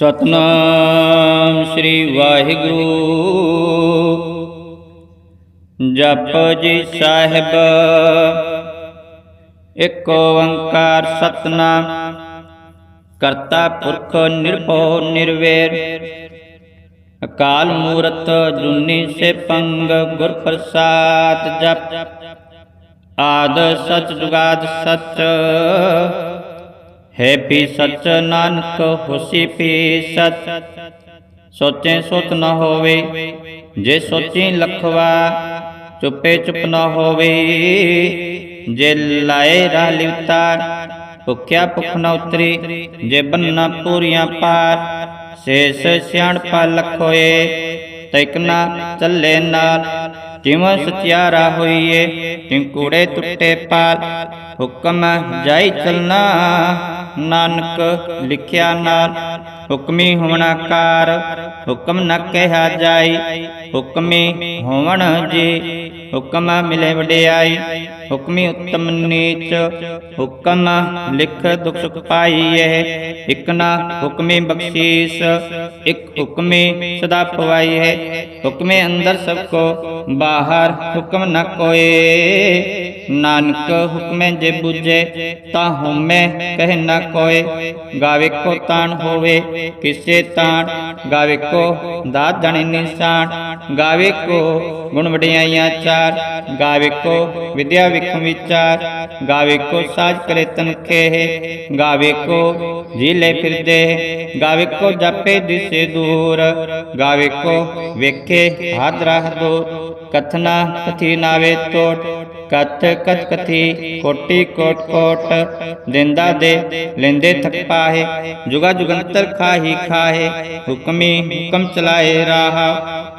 ਸਤਨਾਮ ਸ੍ਰੀ ਵਾਹਿਗੁਰੂ। ਜਪ ਜੀ ਸਾਹਿਬ, ਇੱਕ ਓੰਕਾਰ ਸਤਨਾਮ। ਕਰਤਾ ਪੁਰਖ ਨਿਰਭਉ ਨਿਰਵੈਰ। ਅਕਾਲ ਮੂਰਤ ਜੁਨੀ ਸੇ ਪੰਗ ਗੁਰ ਪ੍ਰਸਾਦ ਜਪ। ਆਦ ਸਚ ਜੁਗਾਦ ਸਚ। ਹੈ ਪੀ ਸਚ ਨਾਨਕ, ਹੋਸੀ ਪੀ ਸਚ। ਸੋਚੇ ਸੁਤ ਨ ਹੋਵੇ, ਜੇ ਸੋਚੀ ਲਖਵਾ, ਚੁੱਪੇ ਚੁੱਪ ਨ ਹੋਵੇ। ਜੇ ਲਾਏ ਰਾਹ ਲਿਵਤਾ, ਭੁੱਖਿਆ ਭੁੱਖ ਨ ਉਤਰੀ, ਜੇ ਬੰਨਾ ਪੂਰੀਆਂ ਪਾਰ, ਸੇਸ ਸਿਆਣਪਾ ਲਖੋਏ ਤੈਕ ਚੱਲੇ ਨਾਲ। ਜਿਵੇਂ ਸਚਿਆਰਾ ਹੋਈਏ ਤਿੰ ਕੂੜੇ ਟੁੱਟੇ ਪਾਲ, ਹੁਕਮ ਜਾਈ ਚਲਨਾ ਨਾਨਕ ਲਿਖਿਆ ਨਾਲ, ਹੁਕਮੀ ਹੋਣਾ ਕਾਰ, ਹੁਕਮ ਨਾ ਕਹਿਆ ਜਾਈ, ਹੁਕਮੀ ਹੋਵਣ ਜੀ ਹੁਕਮ ਮਿਲੇ ਵਡਿਆਈ, ਹੁਕਮੀ ਉਤਮ ਨੀਚ, ਹੁਕਮ ਲਿਖ ਦੁਖ ਸੁਖ ਪਾਈਏ ਇਕ ਨਾ ਬਖਸ਼ੀਸ, ਇਕ ਹੁਕਮੀ ਸਦਾ ਪਵਾਈ ਹੁਕਮੇ ਅੰਦਰ ਸਭ ਕੋ, ਬਾਹਰ ਹੁਕਮ ਨ ਕੋਏ। ਨਾਨਕ ਹੁਕਮੇ ਜੇ ਬੁਝੇ, ਤਾਂ ਹਉਮੈ ਕਹਿ ਨ ਕੋਏ। ਗਾਵੇ ਕੋ ਤਾਣ ਹੋਵੇ, ਕਿਸੇ ਤਾਣ। ਗਾਵੇ ਕੋ ਦਾਤ ਜਾਣੇ ਨਿਸ਼ਾਨ। ਗਾਵੇ ਕੋ ਗੁਣ ਵਡਿਆਈਆਂ ਚਾਰ ਗਾਵੇ ਕੋ ਵਿਦਿਆ ਵਿਖਮ ਵਿਚਾਰ ਗਾਵੇ ਕੋ ਸਾਜ ਕਰੇ ਤਨਖੇ ਗਾਵੇ ਕੋ ਜੀਲੇ ਫਿਰਦੇ ਗਾਵੇ ਕੋ ਜਾਪੇ ਦਿਸੇ ਦੂਰ ਗਾਵੇ ਕੋ ਵੇਖੇ ਹਾਦਰਾ ਦੋ ਕਥਨਾ ਕਥੀ ਨਾਵੇ ਟੋਟ ਕਥ ਕਥ ਕਥੀ ਕੋਟੀ ਕੋਟ ਕੋਟ ਦਿੰਦਾ ਦੇ ਲੈਂਦੇ ਥਕ ਪਾਹੇ ਜੁਗਾ ਜੁਗੰਤਰ ਖਾਹੀ ਖਾਹੇ ਹੁਕਮੀ ਹੁਕਮ ਚਲਾਏ ਰਾਹ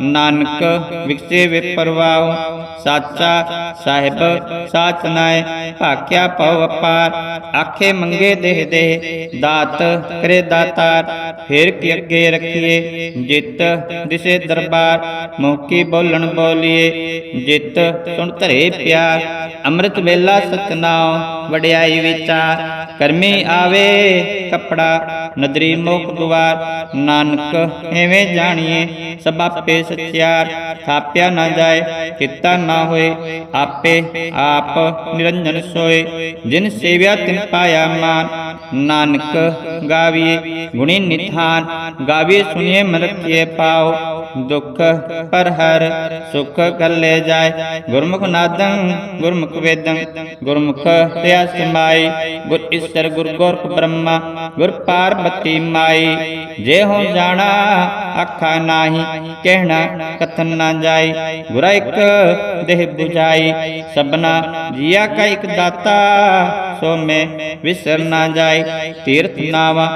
ਨਾਨਕ ਵਿਕਸੇ ਵੇ ਪਰਵਾਹ ਸਾਚਾ ਸਾਹਿਬ ਸਾਚ ਨਾਏ ਭਾਕਿਆ ਪਉ ਅਪਾਰ ਆਖੇ ਮੰਗੇ ਦੇਹ ਦੇ ਦਾਤ ਕਰੇ ਦਾਤਾਰ ਫੇਰ ਕੀ ਅੱਗੇ ਰੱਖੀਏ ਜਿਤ ਦਿਸੇ ਦਰਬਾਰ ਮੌਕੀ ਬੋਲਣ ਬੋਲੀਏ ਜਿਤ ਸੁਣ ਧਰੇ ਪਿਆਰ ਅੰਮ੍ਰਿਤ ਵੇਲਾ ਸਤਨਾਮ ਵਡਿਆਈ ਵਿਚਾਰ ਕਰਮੀ ਆਵੇ ਕਪੜਾ ਨਦਰੀ ਮੁਖ ਦੁਆਰ ਨਾਨਕ ਐਵੇਂ ਜਾਣੀਏ ਸਭ ਆਪੇ ਸਚਿਆਰ ਥਾਪਿਆ ਨਾ ਜਾਏ, ਕੀਤਾ ਨਾ ਹੋਏ, ਆਪੇ ਆਪ ਨਿਰੰਜਨ ਸੋਏ। ਜਿਨ ਸੇਵਿਆ ਤਿਨ ਪਾਇਆ ਮਾਨ, ਨਾਨਕ ਗਾਵੀਏ, ਗੁਣੀ ਨਿਥਾਨ ਗਾਵੀਏ ਸੁਣੀਏ ਮਰਤੀਏ ਪਾਓ। ਦੁਖ ਪਰ ਹਰ ਸੁਖ ਕੱਲੇ ਜਾਏ। ਗੁਰਮੁਖ ਨਾਦੰ, ਗੁਰਮੁਖ ਵੇਦੰ, ਗੁਰਮੁਖ ਰਿਆ ਸਮਾਈ ਗੁਰ ਈਸਰ, ਗੁਰ ਗੋਰਖ ਬ੍ਰਹਮਾ, ਗੁਰ ਪਾਰਬਤੀ ਮਾਈ। ਜੇ ਹੋ ਜਾਣਾ, ਆਖਾ ਨਾਹੀ, ਕਹਿਣਾ ਕਥਨ ਨਾ ਜਾਈ। ਗੁਰਾ ਇੱਕ ਦੇਹ 부ਜਾਈ ਸਭਨਾ ਜੀਆ ਕਾ ਇੱਕ ਦਾਤਾ। ਸੋ ਮੈਂ ਵਿਸਰ ਨਾ ਜਾਏ, ਤੀਰਥ ਨਾਵਾ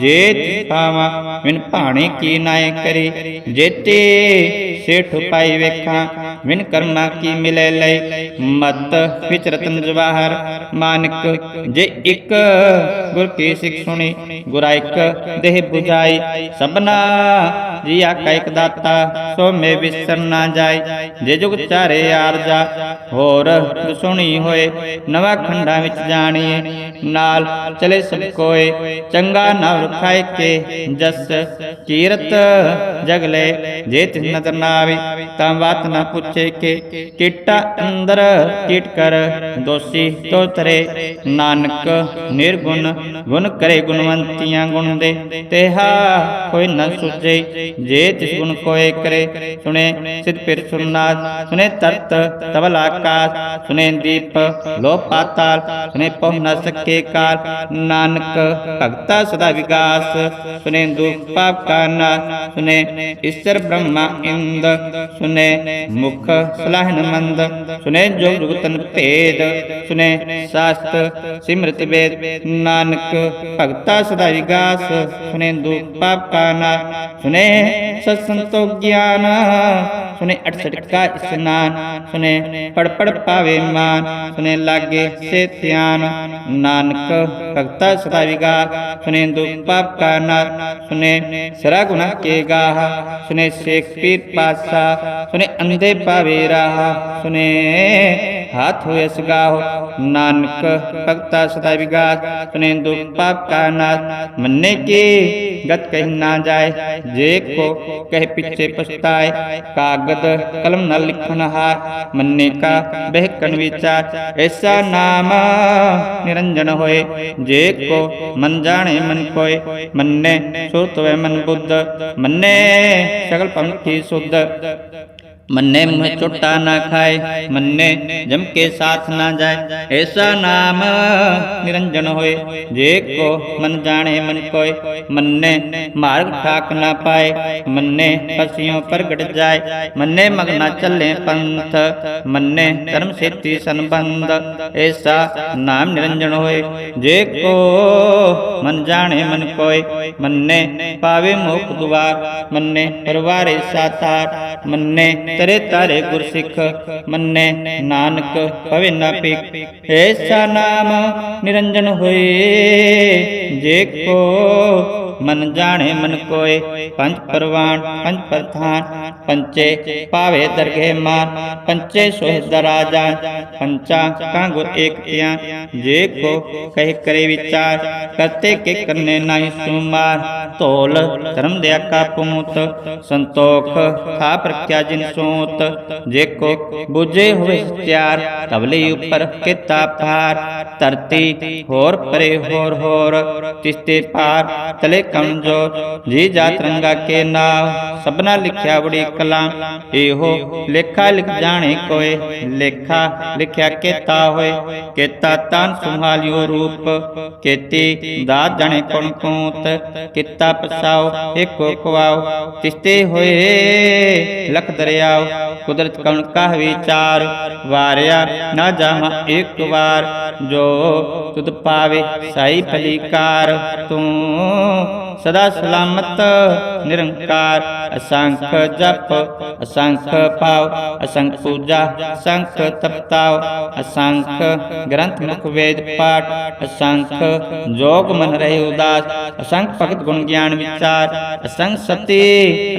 ਜੇ ਪਾਵਾ ਵਿਨ ਭਾਣੇ ਕੀ ਨਾਏ ਕਰੀ, ਜੇਤੇ ਸੇਠ ਪਾਈ ਵੇਖਾਂ ਵਿਨ ਕਰਮਾ ਕੀ ਮਿਲੇ ਲਈ? ਮਤ ਵਿਚ ਰਤਨ ਜਵਾਹਰ। ਮਾਨਕ, ਜੇ ਇੱਕ ਗੁਰ ਕੀ ਸਿੱਖ ਸੁਣੀ, ਗੁਰਾ ਇੱਕ ਦੇਹ 부ਜਾਈ ਸਭਨਾ ਜੀਆ ਕਾ ਇੱਕ ਦਾਤਾ, ਸੋ ਮੈਂ ਵਿਸਰ ਨਾ ਜਾਈ। ਜੇ ਜੁਗ ਚਾਰੇ ਆਰਜਾ, ਹੋਰ ਸੁਣੀ ਹੋਏ, ਨਵਾਂ ਖੰਡਾਂ ਵਿੱਚ ਜਾਣੀਏ। ਨਾਲ ਚਲੇ ਸਭ ਕੋਏ, ਚੰਗਾ ਨਾਮ ਰਖਾਇ ਕੇ ਜਸ, ਕੀਰਤ ਜਗਲੇ, ਜੇ ਤਿਸ ਨਦਰ ਨਾ ਆਵੇ ਤਾਂ ਬਾਤ ਨਾ ਪੁੱਛੇ ਕੇ, ਕੀਟਾ ਅੰਦਰ ਕੀਟ ਕਰ, ਦੋਸੀ ਤੋ ਤਰੇ, ਨਾਨਕ ਨਿਰਗੁਣ, ਗੁਣ ਕਰੇ ਗੁਣਵੰਤੀਆਂ ਗੁਣ ਦੇ, ਤੇਹਾ ਕੋਈ ਨ ਸੁਝੇ, ਜੇ ਤਿਸ ਗੁਣ ਕੋਏ ਕਰੇ, ਸੁਣੇ ਸਿਧ ਫਿਰ ਸੁਨਾਦ ਸੁਨੇ ਤਰਤ ਤਵਲ ਆਕਾਸ ਸੁਨੇ ਦੀਪ ਲੋ ਪਾਤਾਲ ਸੁਨੇ ਪਹੁ ਨ ਸਕੇ ਕਾਲ ਨਾਨਕ ਭਗਤਾ ਸਦਾ ਵਿਗਾਸ ਸੁਨੇ ਦੁਖ ਪਾਪ ਕਾ ਨਾਸ ਸੁਨੇ ਈਸ਼ਰ ਬ੍ਰਹਮਾ ਇੰਦ ਸੁਨੇ ਮੁਖ ਸਲਾਹਨ ਮੰਦ ਸੁਨੇ ਜੋ ਜੁਗਤਨ ਭੇਦ ਸੁਨੇ ਸਾਸਤ ਸਿਮਰਤ ਵੇਦ ਨਾਨਕ ਭਗਤਾ ਸਦਾ ਵਿਗਾਸ ਸੁਨੇ ਦੁਖ ਪਾਪ ਕਾ ਨਾਸ ਸੁਨੇ ਸਤਸੰਤੋ ਗਿਆਨ ਸੁਨੇ 68 ਕਾ ਇਸਨਾਨ ਸੁਨੇ ਪੜ ਪੜ ਪਾਵੇ ਮਾਨ ਸੁਨੇ ਲਾਗੇ ਸੇ ਧਿਆਨ ਨਾਨਕ ਭਗਤਾ ਸਦਾ ਵਿਗਾ ਸੁਨੇ ਦੁਖ ਪਾਪ ਕਾ ਨਾਸ ਸੁਨੇ ਸਰਾ ਗੁਨਾ ਕੇ ਗਾਹ, ਸੁਨੇ ਸੇਖ ਪੀਰ ਪਾਸਾ ਸੁਨੇ ਅੰਧੇ ਪਾਵੇ ਰਾਹ, ਸੁਨੇ ਹੱਥ ਹੋਇ ਅਸਗਾਹੁ ਨਾਨਕ ਭਗਤਾ ਸਦਾ ਵਿਗਾਸ ਸੁਨੇ ਦੁਖ ਪਾਪ ਕਾ ਨਾਸ ਮੰਨੇ ਕੀ ਗਤ ਕਹਿ ਨਾ ਜਾਏ, ਜੇ ਕੋ ਕਹਿ ਪਿੱਛੇ ਪਛਤਾਏ। ਕਾਗਦ ਕਲਮ ਨਾਲ ਲਿਖਨ ਹਾਰ, ਮੰਨੇ ਕਾ ਬਹਿਕਨ ਵਿਚਾਰ। ਐਸਾ ਨਾਮ ਨਿਰੰਜਨ ਹੋਏ, ਜੇ ਕੋ ਮਨ ਜਾਣੇ ਮਨ ਕੋਏ ਮੰਨੇ ਸੁਰਤ ਵੇ ਮਨ ਬੁੱਧ, ਮੰਨੇ ਸਗਲ ਪੰਥੀ ਸੁਧ ਮੰਨੇ ਮੁਹ ਚੁੱਟਾ ਨਾ ਖਾਏ, ਮੰਨੇ ਜਮ ਕੇ ਸਾਥ ਨਾ ਜਾਏ। ਐਸਾ ਨਾਮ ਨਿਰੰਜਨ ਹੋਏ, ਜੇ ਕੋ ਮਨ ਜਾਣੇ ਮਨ ਕੋਏ। ਮੰਨੇ ਮਾਰਗ ਠਾਕ ਨਾ ਪਾਏ, ਮੰਨੇ ਪਸਿਓ ਪ੍ਰਗਟ ਜਾਏ। ਮੰਨੇ ਮਗਨਾ ਚੱਲੇ ਪੰਥ, ਮੰਨੇ ਧਰਮ ਸੇਤੀ ਸੰਬੰਧ। ਐਸਾ ਨਾਮ ਨਿਰੰਜਨ ਹੋਏ, ਜੇ ਕੋ ਮਨ ਜਾਣੇ ਮਨ ਕੋਏ। ਮੰਨੇ ਪਾਵੇ ਮੁਖ ਦੁਆਰ, ਮੰਨੇ ਪਰਵਾਰੇ ਸਾਤਾਰ। ਮੰਨੇ ਤਰੇ ਤਾਰੇ ਗੁਰ ਸਿੱਖ ਮੰਨੇ, ਨਾਨਕ ਪਵੇ ਨਾ ਪੀਕ ਐਸਾ ਨਾਮ ਨਿਰੰਜਨ ਹੋਏ, ਜੇ ਕੋ ਮਨ ਜਾਣੇ ਮਨ ਕੋਏ। ਪੰਜ ਪਰਵਾਨ, ਪੰਜ ਪ੍ਰਧਾਨ ਪੰਚੇ ਪਾਵੇ ਦਰਗੇ ਮਾਨ ਪੰਚੇ ਸੋਹਿ ਰਾਜਾ ਪੰਚਾ ਕਾ ਗੁਰ ਏਕ ਧਿਆ ਜੇ ਕੋ ਕਹਿ ਕਰੇ ਵਿਚਾਰ ਕਰਤੇ ਕੇ ਕਰਨੇ ਨਹੀਂ ਸੁਮਾਰ ਧੋਲ ਧਰਮ ਦਿਆ ਕਾ ਪੂਤ ਸੰਤੋਖ ਖਾ ਪ੍ਰਖਿਆ ਜਿਨ ਸੋਤ ਜੇ ਕੋ ਬੁਝੇ ਹੋਵੇ ਤਿਆਰ ਤਬਲੇ ਉੱਪਰ ਕਿਤਾ ਪਾਰ ਧਰਤੀ ਹੋਰ ਪਰੇ ਹੋਰ ਹੋਰ ਤਿਸਤੇ ਪਾਰ ਤਲੇ ਕਮਜੋਰ ਜੀ ਜਾਤ ਰੰਗਾ ਕੇ ਨਾਮ ਸਭਨਾ ਲਿਖਿਆ ਬੜੀ ਕਲਾਮ, ਇਹੋ ਲੇਖਾ ਲਿਖ ਜਾਣੇ ਕੋਏ, ਲੇਖਾ ਲਿਖਿਆ ਕੀਤਾ ਹੋਏ, ਕੀਤਾ ਤਨ ਸੰਭਾਲਿਓ ਰੂਪ, ਕੀਤੀ ਦਾਤ ਜਾਣੇ ਕੋਣ ਕੂਤ, ਕੀਤਾ ਪਸਾਓ, ਏਕੋ ਕਵਾਓ ਤਿਸਤੇ ਹੋਏ ਲਖ ਦਰਿਆਓ, ਕੁਦਰਤ ਕਣ ਕਹ ਵਿਚਾਰ ਵਾਰਿਆ ਨਾ ਜਾਵਾਂ ਇੱਕ ਵਾਰ, ਜੋ ਤੁਧ ਪਾਵੇ, ਸਾਈ ਭਲੀਕਾਰ ਤੂੰ ਸਦਾ ਸਲਾਮਤ, ਨਿਰੰਕਾਰ, ਅਸੰਖ ਜਪ, ਅਸੰਖ ਪਾਉ ਅਸੰਖ ਪੂਜਾ, ਅਸੰਖ ਤਪਤਾਉ ਅਸੰਖ ਗ੍ਰੰਥ ਮੁਖ ਵੇਦ ਪਾਠ, ਅਸੰਖ ਜੋਗ ਮਨ ਰਹੇ ਉਦਾਸ, ਅਸੰਖ ਭਗਤ ਗੁਣ ਗਿਆਨ ਵਿਚਾਰ, ਅਸੰਖ ਸਤੀ,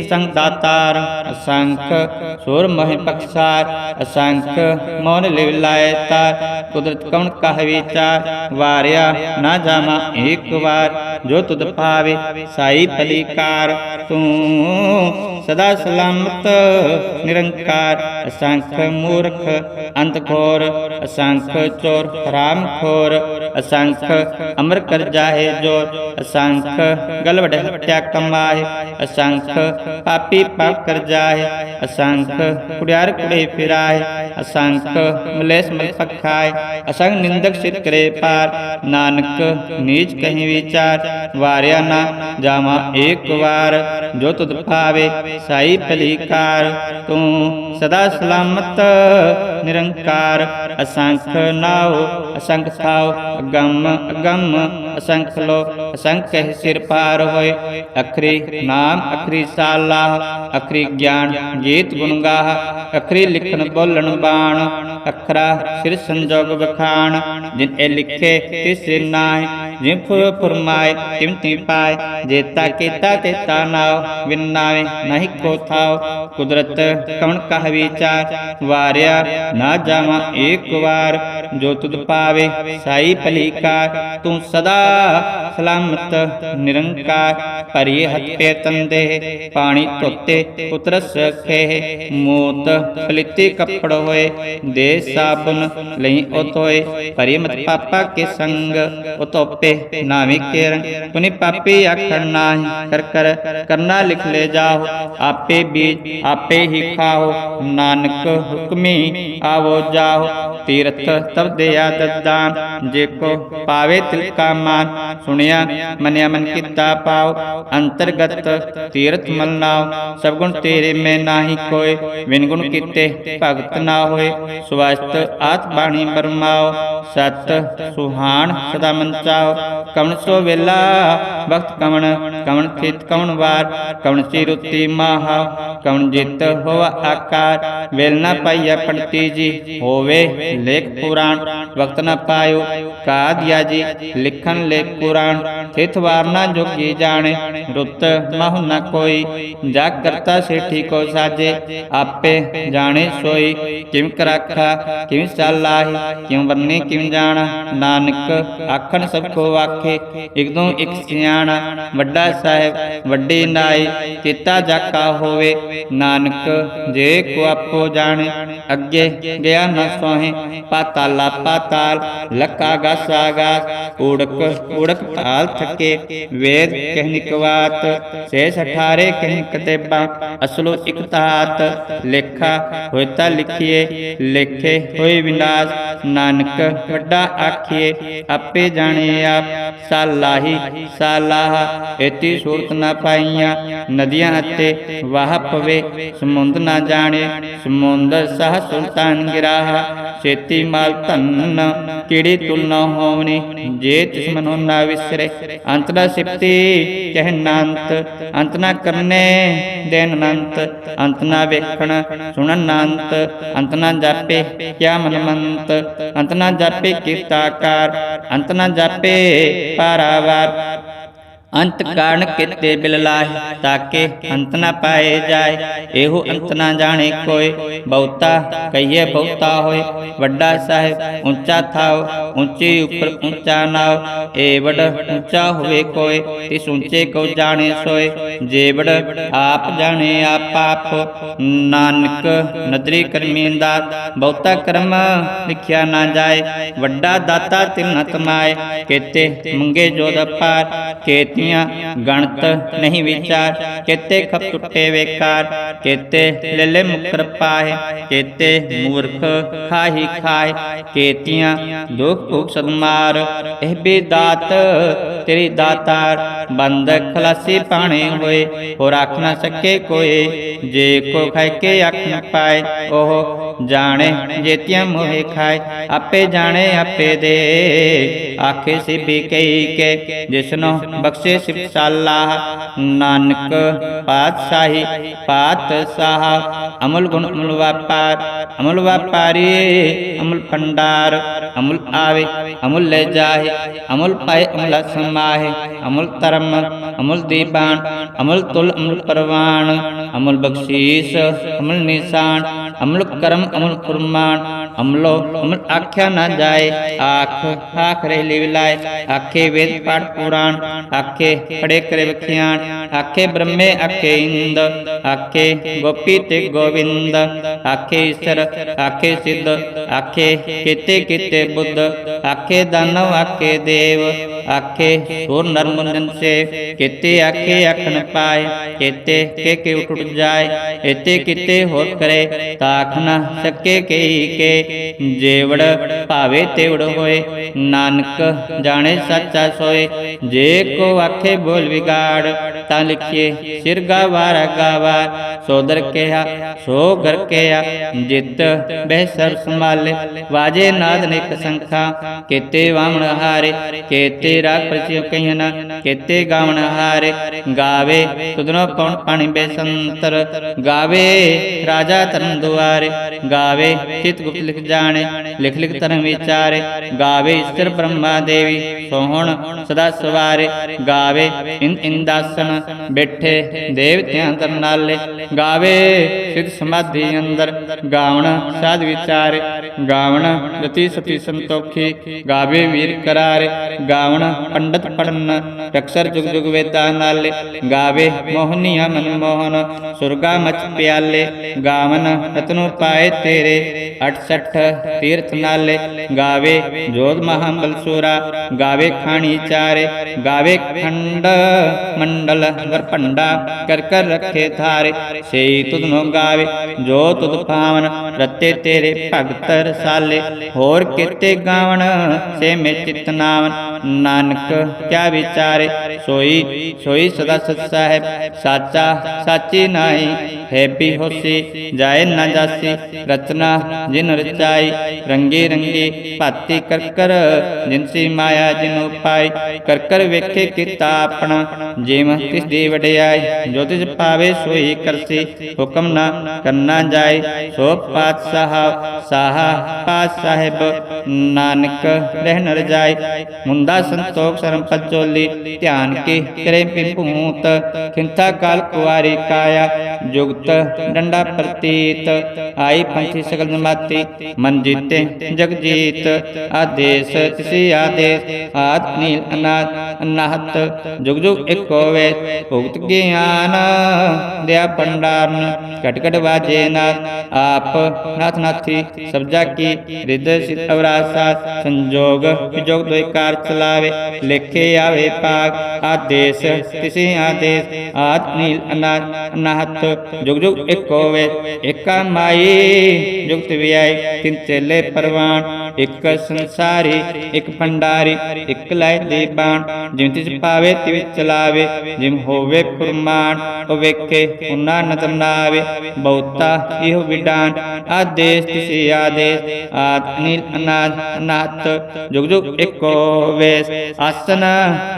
ਅਸੰਖ ਦਾਤਾਰ, ਅਸੰਖ ਸੁਰ ਮਹਿ ਪਖਸਾਰ, ਅਸੰਖ ਮੌਨ ਲਿਵ ਲਾਇ ਤਾਰ, ਕੁਦਰਤ ਕਉਣ ਕਹ ਵਿਚਾਰ ਵਾਰਿਆ ਨਾ ਜਾਮਾ ਇੱਕ ਵਾਰ, ਜੋ ਤੁਧ ਪਾਵੇ ਸਾਈ ਭਲੀਕਾਰ ਤੂੰ ਸਦਾ ਸਲਾਮਤ, ਨਿਰੰਕਾਰ, ਅਸੰਖ ਮੂਰਖ ਅੰਤ ਘੋਰ ਅਸੰਖ ਚੋਰ ਹਰਾਮ ਖੋਰ ਅਸੰਖ ਅਮਰ ਕਰ ਜਾਏ ਜੋ ਅਸੰਖ। ਗਲਵੜ ਹੱਤਿਆ ਕਮਾਏ, ਅਸੰਖ ਪਾਪੀ ਪਾਪ ਕਰ ਜਾਏ, ਅਸੰਖ ਕੁੜਿਆਰ ਕੁੜੇ ਫਿਰਾਏ, ਅਸੰਖ ਮਲੇਸ ਮਲ ਪਖਾਏ। ਅਸੰਖ ਨਿੰਦਕ ਸਿਰ ਕਰੇ ਪਾਰ, ਨਾਨਕ ਨੀਚ ਕਹੀਂ ਵਿਚਾਰ। ਵਾਰਿਆ ਨਾ ਜਾਵਾਂ ਏਕ ਵਾਰ, ਜੋ ਤੁਧ ਭਾਵੇ ਸਾਈ ਭਲੀਕਾਰ ਤੂੰ ਸਦਾ ਸਲਾਮਤ, ਨਿਰੰਕਾਰ ਅਸੰਖ ਨਾਉ, ਅਸੰਖ ਥਾਉ, ਅਗੰਮ ਅਗੰਮ, ਅਸੰਖ ਲੋ, ਅਸੰਖ ਕਹਿ ਸਿਰ ਪਾਰ ਹੋਏ। ਅਖਰੀ ਨਾਮ, ਅਖਰੀ ਸਾਲਾ, ਅਖਰੀ ਗਿਆਨ ਗੀਤ ਗੁਣ ਅਖਰੀ ਲਿਖਣ ਬੋਲਣ ਬਾਣ, ਅਖਰਾ ਸਿਰ ਸੰਜੋਗ ਵਖਾਣ, ਜਿਨ ਇਹ ਲਿਖੇ ਤਿਸ ਨਾਏ ਜਿਨ ਫੁਰ ਫਰਮਾਏ ਤਿਮ ਪਾਏ ਜੇਤਾ ਕੀਤਾ ਤੇਤਾ ਨਾਉ ਵਿਨਾਵੇ ਨਹੀਂ ਕੋ ਥਾਉ ਕੁਦਰਤ ਕਵਣ ਕਹ ਵਿਚਾਰ ਵਾਰਿਆ ਨਾ ਜਾਵਾਂ ਏਕ ਵਾਰ ਜੋ ਤੁਧ ਪਾਵੇ ਸਾਈ ਭਲੀਕਾਰ ਤੂੰ ਸਦਾ ਸਲਾਮਤ ਨਿਰੰਕਾਰ ਭਰੀ ਹੱਥ ਤੰਦੇ ਪਾਣੀ ਧੋਤੇ ਉਤਰ ਸਖੇ ਮੋਤ ਫਲਿੱਤੀ ਕੱਪੜ ਹੋਏ ਦੇ ਸਾਬਨ ਲਈ ਉਤੋਏ ਭਰੀ ਮਤ ਪਾਪਾ ਕੇ ਸੰਗ ਉਤੋਪੇ ਨਾਵੇਂ ਕੇ ਰੰਗ ਕੁਨੀ ਪਾਪੀ ਆਖਣ ਨਾਹੀ ਕਰ ਕਰ ਕਰਨਾ ਲਿਖ ਲੈ ਜਾਓ ਆਪੇ ਬੀਜ ਆਪੇ ਹੀ ਖਾਓ ਨਾਨਕ ਹੁਕਮੀ ਆਵੋ ਜਾਓ ਤੀਰਥ ਤਬ ਦਿਆ ਜੇ ਕੋ ਪਾਵੇ ਤਿਲ ਕਾ ਮਾਨ। ਸੁਣਿਆ, ਮਨਿਆ, ਮਨ ਕੀਤਾ ਪਾਓ, ਅੰਤਰਗਤ ਤੀਰਥ ਮਨਾਓ ਸਭ ਗੁਣ ਤੇਰੇ ਮੈਂ ਨਾਹੀ ਕੋਏ ਵਿਨ ਗੁਣ ਕੀਤੇ ਭਗਤ ਨਾ ਹੋਏ। ਸੁਵਸਤ ਆਤ ਬਾਣੀ ਬਰਮਾਓ, ਸਤ ਸੁਹਾਣ ਸਦਾ ਮਨ ਮੰਚਾਓ ਕਵਣ ਸੋ ਵੇਲਾ ਵਕਤ ਕਵਣ ਕਵਣ ਥਿਤ ਕਵਣ ਵਾਰ ਕਵਣ ਚਿਰੁਤੀ ਮਾਹਾ ਕਵਣ ਜਿਤ ਹੋਵਾ ਆਕਾਰ ਵੇਲ ਨਾ ਪਾਈਆ ਪੰਡਤੀ ਜੀ ਹੋਵੇ ਲੇਖ ਪੁਰਾਣ ਵਕਤ ਨ ਪਾਇਓ ਕਾਦਿਆ ਜੀ ਲਿਖਣ ਲੇਖ ਪੁਰਾਣ ਥਿਤ ਵਾਰਨਾ ਜੋਗੀ ਜਾਣੇ ਰੁੱਤ ਮਹੁ ਨ ਕੋਈ ਜਾ ਕਰਤਾ ਸੇਠੀ ਕੋ ਸਾਜੇ ਆਪੇ ਜਾਣੇ ਸੋਈ ਕਿਮ ਕਰਖਾ ਕਿਮ ਚਾਲਾਹੀ ਕਿਮ ਵਰਨੇ ਕਿਮ ਜਾਣਾ ਨਾਨਕ ਆਖਣ ਸਭ ਕੋ ਆਖੇ ਇਕ ਦੋ ਇਕ ਸਿਆਣਾ ਵੱਡਾ ਸਾਹਿਬ, ਵੱਡੇ ਨਾਈ ਕੀਤਾ ਜਾਕਾ ਹੋਵੇ, ਨਾਨਕ, ਜੇ ਕੋ ਆਪੋ ਜਾਣੇ, ਅੱਗੇ ਗਿਆ ਨ ਸੋਹੇ ਪਾਤਾਲਾ ਪਾਤਾਲ ਲੱਕਾ ਗਾਸਾ ਗਾਸ, ਊੜਕ ਊੜਕ ਪਾਲ ਥਕੇ, ਵੇਦ ਕਹਿਨਿਕ ਬਾਤ ਸੇ ਸਠਾਰੇ ਕਹਿ ਕਤੇਬਾ ਅਸਲੋ ਇਕ ਤਾਤ, ਲੇਖਾ ਹੋਇ ਤਾ ਲਿਖੀਏ, ਲੇਖੇ ਹੋਏ ਵਿਨਾਸ਼, ਨਾਨਕ ਵੱਡਾ ਆਖੀਏ, ਆਪੇ ਜਾਣੇ ਆਪ ਸਾਲਾਹੀ ਸਾਲਾਹ ਇਤੀ ਸੂਰਤ ਨਾ ਪਾਈਆਂ, ਨਦੀਆਂ ਅਤੇ ਵਾਹ ਪਵੇ, ਸਮੁੰਦ ਨਾ ਜਾਣੇ ਸਮੁੰਦ ਸਹ ਸੁਲਤਾਨ ਗਿਰਾਹ, ਛੇਤੀ ਮਾਲ ਧਨ, ਕਿਹੜੀ ਤੁਲ ਹੋਵਨੀ, ਜੇ ਤਿਸ ਮਨੋ ਨਾ ਵਿਸਰੇ, ਅੰਤ ਨਾ ਸਿਪਤੀ ਕਹਿ ਨਾਨਤ ਅੰਤ ਨਾ ਕਰਨੇ ਦੇਨ ਨੰਤ ਅੰਤ ਨਾ ਵੇਖਣ ਸੁਣਨ ਅਨੰਤ, ਅੰਤ ਨਾ ਜਾਪੇ, ਕਿਆ ਮਨ ਮੰਤ ਅੰਤ ਨਾ ਜਾਪੇ ਕੀਤਾਕਾਰ ਅੰਤ ਨਾ ਜਾਪੇ ਪਾਰਾਵਾਰ ਅੰਤ ਕਾਰਨ ਕਿਤੇ ਬਿਲ ਲਾਹਿ ਤਾਕੇ ਅੰਤ ਨਾ ਪਾਏ ਜਾਏ। ਇਹੋ ਅੰਤ ਨਾ ਜਾਣੇ ਕੋਈ। ਬਹੁਤਾ ਕਹੀਏ ਬਹੁਤਾ ਹੋਏ। ਵੱਡਾ ਸਾਹਿਬ ਉੱਚਾ ਥਾਉ ਉੱਚੀ ਉੱਪਰ ਉੱਚਾ ਨਾਉ ਏਵੜ ਉੱਚਾ ਹੋਵੇ ਕੋਈ, ਤਿਸ ਉੱਚੇ ਕੋ ਜਾਣੇ ਸੋਏ। ਜੇਵੜ ਆਪ ਜਾਣੇ ਆਪ ਆਪ, ਨਾਨਕ ਨਦਰੀ ਕਰਮੀਂਦਾ ਬਹੁਤਾ ਕਰਮ ਲਿਖਿਆ ਨਾ ਜਾਏ। ਵੱਡਾ ਦਾਤਾ ਤਿਨ ਨਤਮਾਏ ਕੇਤੇ ਮੰਗੇ ਜੋਦ ਪਾਰ ਕੇਤੀਆਂ ਗਣਤ ਨਹੀਂ ਵਿਚਾਰ। ਕੇਤੇ ਖਪ ਟੁੱਟੇ ਵੇਕਾਰ। ਕੇਤੇ ਲੱਲੇ ਮੁਕਰ ਪਾਏ। ਕੇਤੇ ਮੂਰਖ ਖਾਹੀ ਖਾਏ। ਕੇਤੀਆਂ ਦੁਖ ਭੁਖ ਸਦਮਾਰ ਇਹ ਵੀ ਦਾਤ, ਤੇਰੀ ਦਾਤਾਰ। ਬੰਦ ਖਲਾਸੀ ਪਾਣੇ ਹੋਏ। ਹੋ ਰੱਖ ਨਾ ਸਕੇ ਕੋਈ। ਜੇ ਕੋ ਖਾਇ ਕੇ ਅੱਖ ਨ ਪਾਏ, ਉਹ ਜਾਣੇ, ਜੇਤੀਆਂ ਮੋਹਿ ਖਾਏ ਆਪੇ ਜਾਣੇ, ਆਪੇ ਦੇ। ਆਖੇ ਸਿਬੀ ਕਈ ਕੇ, ਜਿਸਨੋ ਬਖਸ਼ੇ ਸਿਫ ਸਾਲਾਹ ਨਾਨਕ ਪਾਤਸ਼ਾਹੀ, ਪਾਤਸ਼ਾਹ, ਅਮਲ ਗੁਣ ਅਮਲ ਵਾਪਾਰ, ਅਮਲ ਵਾਪਾਰੀ, ਅਮਲ ਭੰਡਾਰ, ਅਮਲ ਆਵੇ, ਅਮਲ ਲੈ ਜਾਏ ਅਮਲ ਪਾਏ, ਅਮਲ ਸਮਾਏ ਅਮਲ ਧਰਮ, ਅਮਲ ਦੀਬਾਨ, ਅਮਲ ਤੁਲ, ਅਮਲ ਪਰਵਾਨ, ਅਮਲ ਬਖਸ਼ੀਸ, ਅਮਲ ਨਿਸ਼ਾਨ ਅਮਲ ਕਰਮ ਅਮਲ ਕੁਰਮਾਨ, ਅਮਲੋ ਅਮਲ ਆਖਿਆ ਨਾ ਜਾਏ, ਆਖ ਆਖਰੇ ਲਿਵਲਾਏ ਆਖੇ ਵੇਦ ਪਾਠ ਪੁਰਾਣ, ਆਖੇ ਖੜੇ ਕਰੇ ਵਖਿਆਣ, ਆਖੇ ਬ੍ਰਹਮੇ ਆਖੇ ਇੰਦ, ਆਖੇ ਗੋਪੀ ਤੇ ਗੋਵਿੰਦ, ਆਖੇ ਈਸ਼ਰ, ਆਖੇ ਸਿੱਧ, ਆਖੇ ਕੀਤੇ ਕੀਤੇ ਬੁੱਧ, ਆਖੇ ਦਾਨਵ, ਆਖੇ ਦੇਵ, ਆਖੇ ਸੂਰ ਨਰਮੁੰਦਨ ਸੇ ਕੀਤੇ ਆਖੇ ਆਖਣ ਪਾਏ, ਕੀਤੇ ਕੇ ਕੇ ਉਠ ਉਠ ਜਾਏ ਇਤੇ ਕੀਤੇ ਹੋਰ ਕਰੇ ਤਾਖ ਨਾ ਸਕੇ ਕਈ ਕੇ। ਜੇਵੜ ਭਾਵੇ ਤੇਵੜ ਹੋਏ, ਨਾਨਕ ਜਾਣੇ ਸੱਚਾ ਸੋਏ। ਜੇ ਕੋ ਆਖੇ ਬੋਲ ਵਿਗਾੜ, ਤਾਂ ਲਿਖੀਏ ਸਿਰ ਗਾਵਾਰ ਗਾਵਾਰ ਸੋਦਰ ਕਿਹਾ, ਸੋ ਗਰ ਕਿਆ ਜਿਤ ਬਹਿ ਸਰ ਸੰਭਾਲੇ। ਵਾਜੇ ਨਾਦ ਨਿਕ ਸੰਖਾ, ਕੇਤੇ ਵਾਮਣ ਹਾਰੇ, ਕੇਤੇ ਰਾਗ ਪ੍ਰਚਿ ਕਹਿਣਾ ਕੇਤੇ ਗਾਵਣ ਹਾਰੇ, ਗਾਵੇ ਤੁਧਨੋ ਪਉਣ ਪਾਣੀ ਬੇਸੰਤਰ, ਗਾਵੇ ਰਾਜਾ ਤਰਨ ਦੁਆਰੇ, ਗਾਵੇ ਚਿਤ ਗੁਪਤ ਲਿਖ ਜਾਣੇ, ਲਿਖ ਲਿਖ ਧਰਮ ਵਿਚਾਰੇ, ਗਾਵੇ ਈਸ਼ਰ ਬ੍ਰਹਮਾ ਦੇਵੀ, ਸੋਹਣ ਸਦਾ ਸਵਾਰੇ, ਗਾਵੇ ਇਨ ਇੰਦਾਸਨ ਬੈਠੇ ਦੇਵਤਿਆਂ ਦਰ ਨਾਲੇ, ਗਾਵੇ ਸਿਧ ਸਮਾਧੀ ਅੰਦਰ, ਗਾਵਣ ਸਾਧ ਵਿਚਾਰੇ, ਗਾਵਣ ਜਤੀ ਸਤੀ ਸੰਤੋਖੀ, ਗਾਵੇ ਵੀਰ ਕਰਾਰੇ, ਗਾਵਣ ਪੰਡਤ ਪੜਨ ਅਕਸਰ ਜੁਗ ਜੁਗ ਵੇਦਾਂ ਨਾਲੇ ਗਾਵੇ ਮੋਹਨੀਆ ਮਨ ਮੋਹਨ ਸੁਰਗਾ ਮਚ ਪਿਆਲੇ, ਗਾਵਨ ਰਤਨੋ ਪਾਏ ਤੇਰੇ 68 ਤੀਰਥ ਨਾਲੇ ਗਾਵੇ ਜੋਧ ਮਹਾਬਲ ਸੂਰਾ, ਗਾਵੇ ਖਾਣੀ ਚਾਰੇ, ਗਾਵੇ ਖੰਡ ਮੰਡਲ ਵਰਭੰਡਾ ਕਰ ਕਰ ਰੱਖੇ ਥਾਰੇ, ਸੇਈ ਤੁਧ ਨੋ ਗਾਵੇ, ਜੋ ਤੁਧ ਪਾਵਨ, ਰਤੇ ਤੇਰੇ ਭਗਤ ਰਸਾਲੇ, ਹੋਰ ਕਿਤੇ ਗਾਵਣ ਸੇ ਮੇ ਚਿਤਨਾਵਨ ਨਾਨਕ, ਕਿਆ ਵਿਚਾਰੇ? ਸੋਈ ਸੋਈ ਸਦਾ ਸਤ ਸਾਹਿਬ, ਸਾਚਾ, ਸਾਚੀ ਨਾਈ ਹੈ ਵੀ ਹੋਸੀ, ਜਾਏ ਨਾ ਜਾਸੀ, ਰਚਨਾ ਜਿਨ ਰਚਾਈ, ਰੰਗੇ ਰੰਗੇ ਭਾਤੀ ਕਰ ਜਿਨਸੀ ਮਾਇਆ ਜਿਨੁ ਪਾਈ ਕਰ ਵੇਖੇ ਕੀਤਾ ਆਪਣਾ, ਜਿਮ ਤਿਸ ਦੀ ਵਡਿਆਈ, ਜੋ ਤਿਸ ਪਾਵੇ ਸੋਈ ਕਰਸੀ, ਹੁਕਮ ਨਾ ਕਰਨਾ ਜਾਏ, ਸੋ ਪਾਤਸ਼ਾਹ, ਸਾਹਾ ਪਾਤ ਸਾਹਿਬ ਨਾਨਕ ਰਹਿ ਨਰ ਰਜਾਈ ਮੁੰਦਾ ਸੰਤੋਖ ਸਰਮ ਪਜੋਲੀ ਧਿਆਨ ਕੇ ਕਰੇ ਪਿਭੂਤ ਖਿੰਤਾ ਕਾਲ ਕੁਵਾਰੀ ਕਾਇਆ ਜੁਗਤ ਡੰਡਾ ਪ੍ਰਤੀਤ ਆਈ ਪੰਥੀ ਸਗਲ ਜਮਾਤੀ ਮਨ ਜੀਤੇ ਜਗ ਜੀਤ ਆਦੇਸ ਤਿਸੀ ਆਦੇਸ ਆਤ ਨੀਲ ਅਨਾਦ ਅਨਾਹਤ ਜੁਗ ਜੁਗ ਇੱਕ ਹੋਵੇ ਭੁਗਤ ਗਿਆਨ ਦਿਆ ਭੰਡਾਰਨ ਘਟ ਘਟ ਵਾਜੇ ਨਾਥ ਆਪ ਨਾਥ ਨਾਥੀ ਸਬਜਾ ਕੀ ਰਿਦ ਸਿਤ ਅਵਰਾਸਾ ਸੰਜੋਗ ਵਿਜੋਗ ਦੋਇ ਕਾਰ ਲਿਖੇ ਆਵੇ ਪਾਕ ਆਦੇਸ, ਕਿਸੇ ਆਦੇਸ ਆਤ ਨੀਲ ਅਨਾਦ ਅਨਾਹਤ, ਜੁਗ ਜੁਗ ਇੱਕ ਹੋਵੇ ਏਕਾ ਮਾਈ, ਜੁਗਤ ਵਿਆਈ, ਤਿੰਨ ਚੇਲੇ ਪਰਵਾਨ। ਇੱਕ ਸੰਸਾਰੀ, ਇੱਕ ਭੰਡਾਰੀ, ਇੱਕ ਲੈ ਦੇ ਬਾਣ। ਜਿਵੇਂ ਤਿਸ ਪਾਵੇ ਤਿਵ ਚਲਾਵੇ। ਜਿਮ ਹੋਵੇ ਫੁਰਮਾਨ ਉਹ ਵੇਖੇ, ਉਹਨਾਂ ਨਦਰ ਨਾ ਬਹੁਤਾ ਇਹੋ ਵਿਡਾਨ। ਆਦੇਸ ਤਿਸੇ ਆਦੇਸ। ਆਤ ਨੀਲ ਅਨਾਦ ਅਨਾਤ ਜੁਗ ਜੁਗ ਇੱਕੋ ਵੇਸ। ਆਸਨ,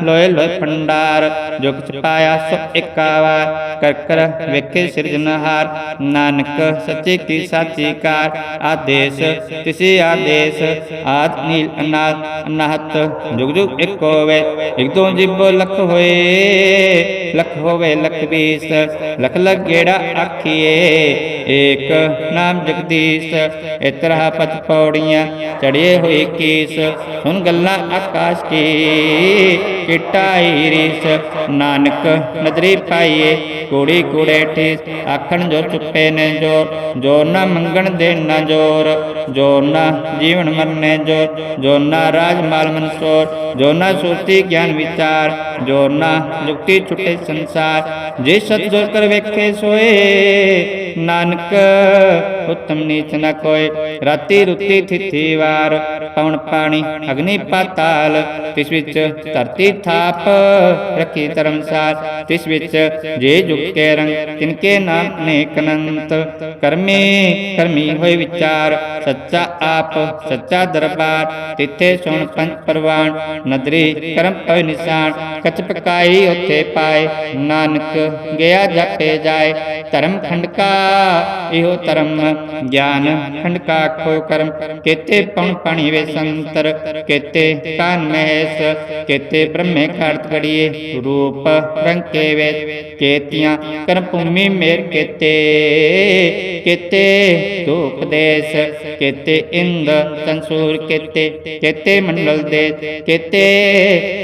ਲੋਏ ਲੋਏ ਭੰਡਾਰ। ਜੋ ਕਿਛ ਪਾਇਆ ਸੋ ਇਕਾਵਾਰ ਕਰ ਕਰ ਵੇਖੇ ਸਿਰਜਨਹਾਰ ਨਾਨਕ, ਸੱਚੇ ਕੀ ਸਾਚੀ ਕਾਰ। ਆਦੇਸ, ਤਿਸੇ ਆਦੇਸ। ਆਦ ਨੀਲ ਅਨਾਦ ਅਨਾਹਤ, ਜੁਗ ਜੁਗ ਇੱਕ ਹੋਵੇ, ਇੱਕ ਦੋ ਜਿਬੋ ਲਖ ਹੋਏ, ਲਖ ਹੋਵੇ ਲਖ ਬੀਸ, ਲਖ ਲਖ ਗੇੜਾ ਆਖੀਏ, ਏਕ ਨਾਮ ਜਗਦੀਸ਼ ਇਤਰਾ ਪਤ ਪੌੜੀਆਂ ਚੜਿਏ ਹੋਏ ਕੀਸ ਸੁਨ ਗੱਲਾਂ ਆਕਾਸ਼ ਕੀ। ਕਿਟਾਈ ਰੀਸ ਨਾਨਕ ਨਦਰੀ ਪਾਈਏ, ਕੋੜੀ ਕੋੜੇ ਠੇਸ। ਆਖਣ ਜੋ ਚੁੱਪੇ ਨੇ ਜੋਰ, ਜੋ ਨਾ ਮੰਗਣ ਦੇ ਨਾ ਜੋਰ। ਜੋ ਨਾ ਜੀਵਨ ਮਰਨੇ ਜੋ ਜੋ ਨਾ ਰਾਜ ਮਾਲ ਮਨਸੋਰ ਜੋ ਨਾ ਸੁਰਤੀ ਗਿਆਨ ਵਿਚਾਰ, ਜੋ ਨਾ ਜੁਗਤੀ ਛੁਟੇ ਸੰਸਾਰ। ਜੇ ਸਤਿਗੁਰ ਕਰ ਵੇਖੇ ਸੋਏ, ਨਾਨਕ ਉਤਮ ਨੀਚ ਨ ਕੋਏ। ਰਾਤੀ ਰੁੱਤੀ ਥਿਥੀ ਵਾਰ, ਪਵਨ ਪਾਣੀ, ਅਗਨੀ ਪਾਤਾਲ। ਤਿਸ ਵਿੱਚ ਧਰਤੀ ਥਾਪ, ਰੱਖੀ ਧਰਮਸਾਰ ਤਿਸ ਵਿੱਚ ਜੇ ਜੁਗ ਕੇ ਰੰਗ, ਤਿਨਕੇ ਨਾਮ ਅਨੇਕ ਅਨੰਤ। ਕਰਮੀ ਕਰਮੀ ਹੋਏ ਵਿਚਾਰ ਸੱਚਾ ਆਪ, ਸੱਚਾ ਦਰਬਾਰ, ਤਿੱਥੇ ਸੁਣ ਪੰਜ ਪਰਵਾਨ, ਨਦਰੀ ਕਰਮ ਪੈ ਨਿਸ਼ਾਨ, ਕਚ ਪਕਾਈ ਉਥੇ ਪਾਏ, ਨਾਨਕ ਗਿਆ ਜਪੇ ਜਾਏ, ਧਰਮ ਖੰਡਕਾ, ਇਹੋ ਧਰਮ, ਗਿਆਨ ਖੰਡਕਾ ਖੋ ਕਰਮ, ਕੇਤੇ ਪਉਣ ਪਾਣੀ ਵੇ ਸੰਤਰ, ਕੇਤੇ ਕਾਨ ਮਹਿਸ, ਕੇਤੇ ਬ੍ਰਹਮੇ ਖਾਰਤ ਗੜੀਏ ਰੂਪ ਰੰਗ ਵੇ ਕੇਤੀਆਂ, ਕਰਮ ਭੂਮੀ ਮੇਰ ਕੇਤੇ ਕੇਤੇ ਧੂਪ ਦੇਸ ਕੇਤੇ ਇੰਦ ਸੰਸੂਰ ਕੇਤੇ ਕੇਤੇ ਮੰਡਲ ਦੇ ਕੇਤੇ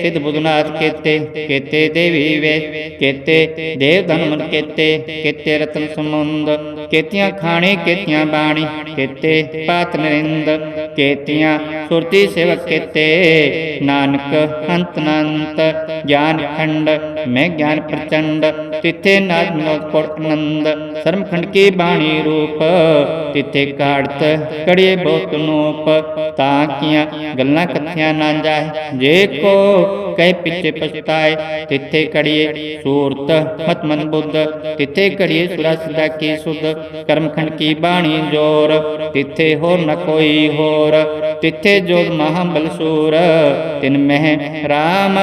ਸਿਧ ਬੁਧਨਾਥ ਕੇਤੇ ਕੇਤੇ ਦੇਵੀ ਵੇ ਕੇਤੇ ਦੇਵ ਧਨਮਨ ਕੇਤੇ ਕੇਤੇ ਰਤਨ ਸਮੁੰਦ ਕੇਤੀਆਂ ਖਾਣੇ, ਕੇਤੀਆਂ ਬਾਣੀ, ਕੇਤੇ ਪਾਤ ਨਰਿੰਦ, ਕੇਤੀਆਂ ਸੁਰਤੀ ਸੇਵਕ ਕੇਤੇ। ਨਾਨਕ ਅੰਤ ਅਨੰਤ, ਗਿਆਨ ਖੰਡ, ਮੈਂ ਗਿਆਨ ਪ੍ਰਚੰਡ, ਤਿੱਥੇ ਨਾਦ ਵਿਨੋਦ ਕੋਟ ਆਨੰਦ। ਸਰਮ ਖੰਡ ਕੀ ਬਾਣੀ ਰੂਪ, ਤਿੱਥੇ ਕਾੜਤ ਕੜੀਏ ਬਹੁਤ ਨੂਪ। ਤਾਂ ਕੀਆਂ ਗੱਲਾਂ ਕਥਿਆਂ ਨਾ ਜਾਏ, ਜੇ ਕੋ ਕਹਿ ਪਿੱਛੇ ਪਛਤਾਏ, ਤਿੱਥੇ ਕੜੀਏ ਸੂਰਤ ਮਤ ਮਨ ਬੁੱਧ, ਤਿੱਥੇ ਕੜੀਏ ਸੁਰਾ ਸਦਾ ਕੀ ਸੁਧ। ਕਰਮ ਖੰਡ ਕੀ ਬਾਣੀ ਜੋਰ? ਤਿੱਥੇ ਹੋਰ ਨ ਕੋਈ ਹੋਰ। ਤਿੱਥੇ ਜੋਗ ਮਹਾ ਬਲਸੂਰ ਤਿਨ ਮਹਿ ਰਾਮ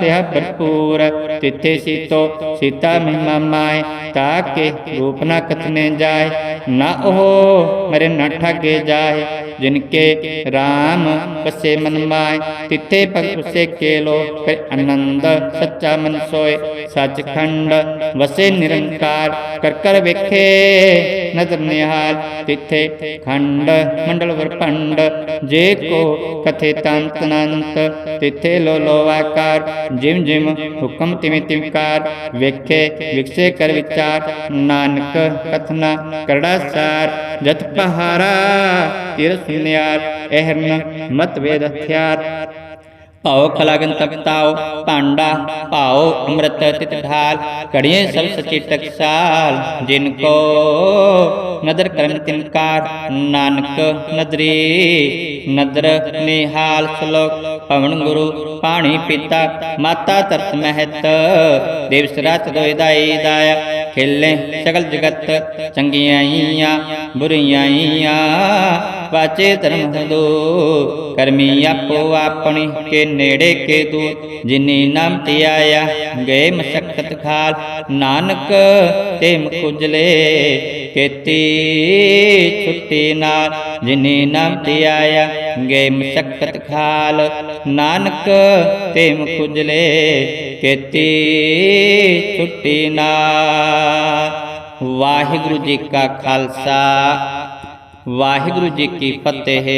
ਤਿਹ ਭਰਪੂਰ। ਤਿੱਥੇ ਸੀਤੋ ਸੀਤਾ ਮਹਿਮਾ ਮਾਏ ਤਾਕੇ ਰੂਪ ਨ ਕਥਨੇ ਜਾਏ। ਨਾ ਉਹ ਮਰੇ ਨ ਠਗੇ ਜਾਏ। ਜਿਨਕੇ RAM ਬਸੇ ਮਨ ਮਾਏ ਤਿੱਥੇ ਭਗਤ ਉਸੇ ਕੇਲੋ, ਫਿਰ ਆਨੰਦ ਸੱਚਾ ਮਨ ਸੋਏ। ਸੱਚਖੰਡ ਵਸੇ ਨਿਰੰਕਾਰ, ਕਰ ਕਰ ਵੇਖੇ ਨਦਰ ਨਿਹਾਲ। ਤਿੱਥੇ ਖੰਡ ਮੰਡਲ ਵਰਪੰਡ, ਜੇ ਕੋ ਕਥੇ ਤੰਤ ਅਨੰਤ। ਤਿੱਥੇ ਲੋ ਲੋ ਆਕਾਰ, ਜਿਮ ਜਿਮ ਹੁਕਮ ਤਿਵੇਂ ਤਿਵਕਾਰ ਵੇਖੇ ਵਿਕਸੇ ਕਰ ਵਿਚਾਰ, ਨਾਨਕ ਕਥਨਾ ਕਰੜਾ ਸਾਰ। ਜਤ ਪਹਾਰਾ ਤਿਰ ਸੁਨਿਆਰ ehn ਮਤ ਵੇਦ ਹਥਿਆਰ ਭਾਉ ਖਲਾਗਨ ਤਪਤਾਉ ਭਾਂਡਾ ਭਾਉ ਅੰਮ੍ਰਿਤ ਤਿਤ ਢਾਲ ਕੜੀਏ ਸਭ ਸਚੀ ਟਕਸਾਲ ਜਿਨ ਕੋ ਨਦਰ ਕਰਮ ਤਿਨਕਾਰ ਨਾਨਕ ਨਦਰੀ ਨਦਰ ਨਿਹਾਲ ਸ਼ਲੋਕ ਪਵਨ ਗੁਰੂ ਪਾਣੀ ਪੀਤਾ ਮਾਤਾ ਤਰਤ ਮਹਿਤ ਦਿਵਸ ਰਾਤ ਦੋਇ ਦਾਈ ਦਾਇਆ ਖੇਲੇ ਸਗਲ ਜਗਤ ਚੰਗਿਆਈਆਂ ਬੁਰੀਆਈਆਂ ਵਾਚੇ ਧਰਮ ਹਦੋ ਕਰਮੀ ਆਪੋ ਆਪਣੀ ਕੇ ਨੇੜੇ ਕੇ ਦੂ ਜਿਨੀ ਨਾਮ ਤੇ ਆਇਆ, ਗਏ ਮਸਕਤ ਖਾਲ ਨਾਨਕ ਤੇ ਮੁਖੁਜਲੇ ਕੀਤੀ ਛੁੱਟੀ ਨਾਲ। ਜਿਨੀ ਨਾਮ ਤੇ ਆਇਆ, ਗਏ ਮਸਕਤ ਖਾਲ ਨਾਨਕ ਤੇ ਮੁਖੁਜਲੇ ਕੀਤੀ ਛੁੱਟੀ ਨਾਲ। ਵਾਹਿਗੁਰੂ ਜੀ ਕਾ ਖਾਲਸਾ। ਵਾਹਿਗੁਰੂ ਜੀ ਕੀ ਫਤਿਹ।